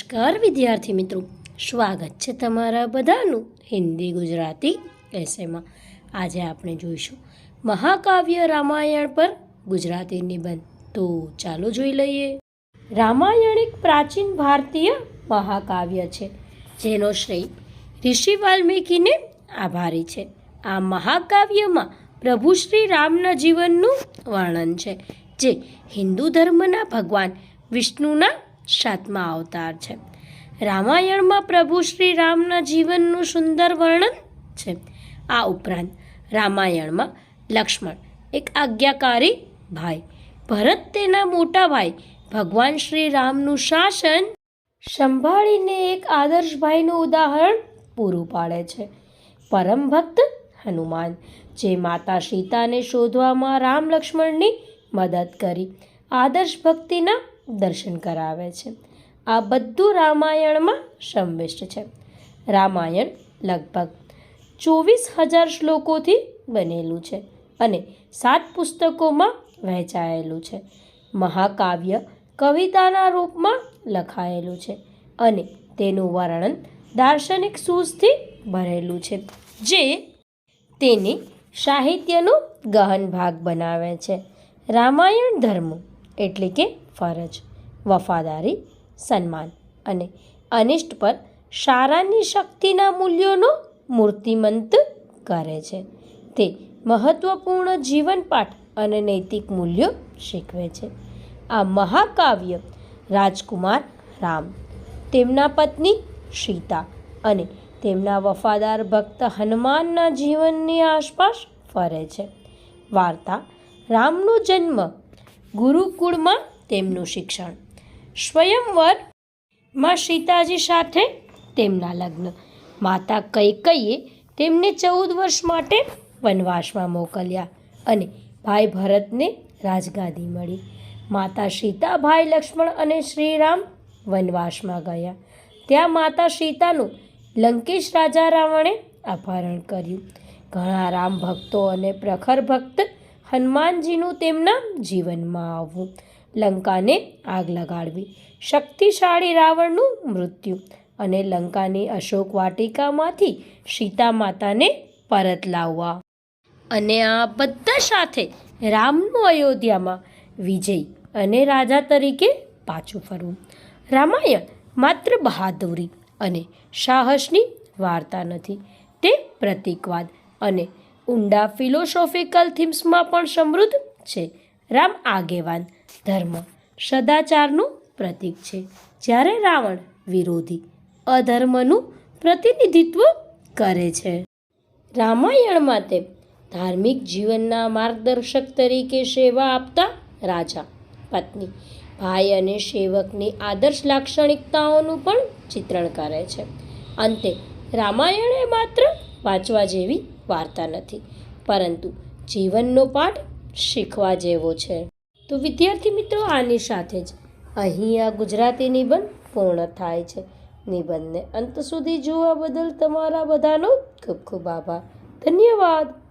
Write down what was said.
નમસ્કાર, વિદ્યાર્થી મિત્રો. સ્વાગત છે તમારા બધાનું હિન્દી ગુજરાતી એસેમાં આજે આપણે જોઈશું મહાકાવ્ય રામાયણ પર ગુજરાતી નિબંધ. તો ચાલો જોઈ લઈએ. રામાયણ એક પ્રાચીન ભારતીય મહાકાવ્ય છે, જેનો શ્રેય ઋષિ વાલ્મીકીને આભારી છે. આ મહાકાવ્યમાં પ્રભુ શ્રી રામના જીવનનું વર્ણન છે, જે હિન્દુ ધર્મના ભગવાન વિષ્ણુના સાતમા અવતાર છે. રામાયણમાં પ્રભુ શ્રી રામના જીવનનું સુંદર વર્ણન છે. આ ઉપરાંત રામાયણમાં લક્ષ્મણ એક આજ્ઞાકારી ભાઈ, ભરત તેના મોટા ભાઈ, ભગવાન શ્રી રામનું શાસન સંભાળીને એક આદર્શ ભાઈનું ઉદાહરણ પૂરું પાડે છે. પરમ ભક્ત હનુમાન, જે માતા સીતાને શોધવામાં રામ લક્ષ્મણની મદદ કરી. આદર્શ ભક્તિના દર્શન કરાવે છે. આ બધું રામાયણમાં સંવિષ્ટ છે. રામાયણ લગભગ ચોવીસ હજાર શ્લોકોથી બનેલું છે અને સાત પુસ્તકોમાં વહેંચાયેલું છે. મહાકાવ્ય કવિતાના રૂપમાં લખાયેલું છે અને તેનું વર્ણન દાર્શનિક સૂઝથી ભરેલું છે, જે તેને સાહિત્યનો ગહન ભાગ બનાવે છે. રામાયણ ધર્મ એટલે કે ફરજ, વફાદારી, સન્માન અને અનિષ્ટ પર સારાની શક્તિના મૂલ્યોનો મૂર્તિમંત કરે છે. તે મહત્વપૂર્ણ જીવનપાઠ અને નૈતિક મૂલ્યો શીખવે છે. આ મહાકાવ્ય રાજકુમાર રામ, તેમના પત્ની સીતા અને તેમના વફાદાર ભક્ત હનુમાનના જીવનની આસપાસ ફરે છે. વાર્તા, રામનો જન્મ ગુરુકુળમાં તેમનું શિક્ષણ. સ્વયંવરમાં સીતાજી સાથે તેમના લગ્ન. માતા કૈકૈયે તેમને ચૌદ વર્ષ માટે વનવાસમાં મોકલ્યા અને ભાઈ ભરતને રાજગાદી મળી. માતા સીતા, ભાઈ લક્ષ્મણ અને શ્રીરામ વનવાસમાં ગયા. ત્યાં માતા સીતાનું લંકેશ રાજા રાવણે અપહરણ કર્યું. ઘણા રામ ભક્તો અને પ્રખર ભક્ત હનુમાનજીનું તેમના જીવનમાં આવવું. લંકાને આગ લગાડવી. શક્તિશાળી રાવણનું મૃત્યુ અને લંકાની અશોક વાટિકામાંથી સીતા માતાને પરત લાવવા. અને આ બધા સાથે રામનું અયોધ્યામાં વિજય અને રાજા તરીકે પાછું ફરવું. રામાયણ માત્ર બહાદુરી અને સાહસની વાર્તા નથી. તે પ્રતિકવાદ અને ઊંડા ફિલોસોફિકલ થીમ્સમાં પણ સમૃદ્ધ છે. રામ આગેવાન. ધર્મ સદાચારનું પ્રતીક છે. જ્યારે રાવણ વિરોધી, અધર્મનું પ્રતિનિધિત્વ કરે છે. રામાયણમાં તે ધાર્મિક જીવનના માર્ગદર્શક તરીકે સેવા આપતા રાજા, પત્ની, ભાઈ અને સેવકની આદર્શ લાક્ષણિકતાઓનું પણ ચિત્રણ કરે છે. અંતે રામાયણ માત્ર વાંચવા જેવી વાર્તા નથી. પરંતુ જીવનનો પાઠ શીખવા જેવો છે. તો વિદ્યાર્થી મિત્રો, આની સાથે જ અહીં આ ગુજરાતી નિબંધ પૂર્ણ થાય છે. નિબંધને અંત સુધી જોવા બદલ તમારા બધાનો ખૂબ ખૂબ આભાર. ધન્યવાદ.